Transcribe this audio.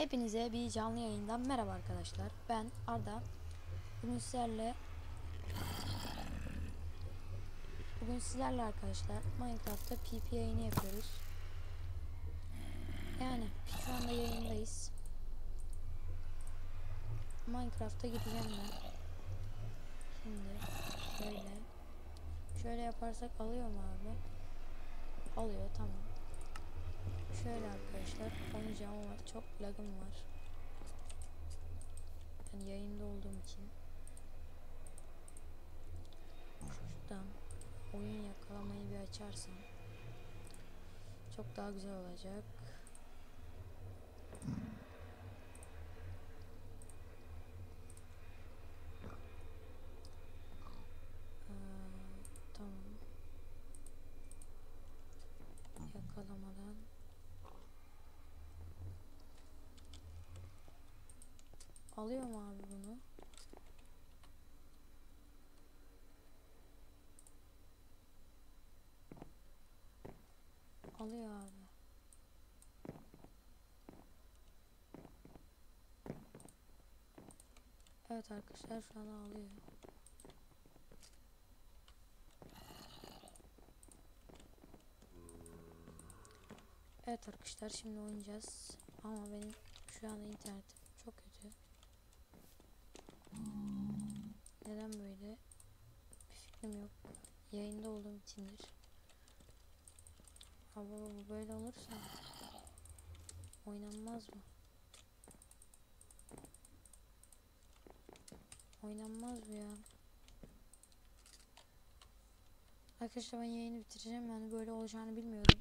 Hepinize bir canlı yayından merhaba arkadaşlar. Ben Arda. Bugün sizlerle Bugün sizlerle arkadaşlar Minecraft'ta PP yayını yapıyoruz. Yani şu anda yayındayız. Minecraft'a gideceğim ben. Şimdi şöyle şöyle yaparsak alıyor mu abi? Alıyor tamam. Şöyle arkadaşlar oynayacağım ama çok lagım var. Yani yayında olduğum için. Şuradan oyun yakalamayı bir açarsam çok daha güzel olacak. Ee, tamam. Yakalamadan Alıyor mu abi bunu? Alıyor abi. Evet arkadaşlar şu an alıyor. Evet arkadaşlar şimdi oynayacağız. Ama benim şu anda internetim çok kötü. Neden böyle? Bir fikrim yok. Yayında olduğum içindir. Ama bu böyle olursa oynanmaz mı? Oynanmaz mı ya? Arkadaşlar ben yayını bitireceğim yani böyle olacağını bilmiyordum.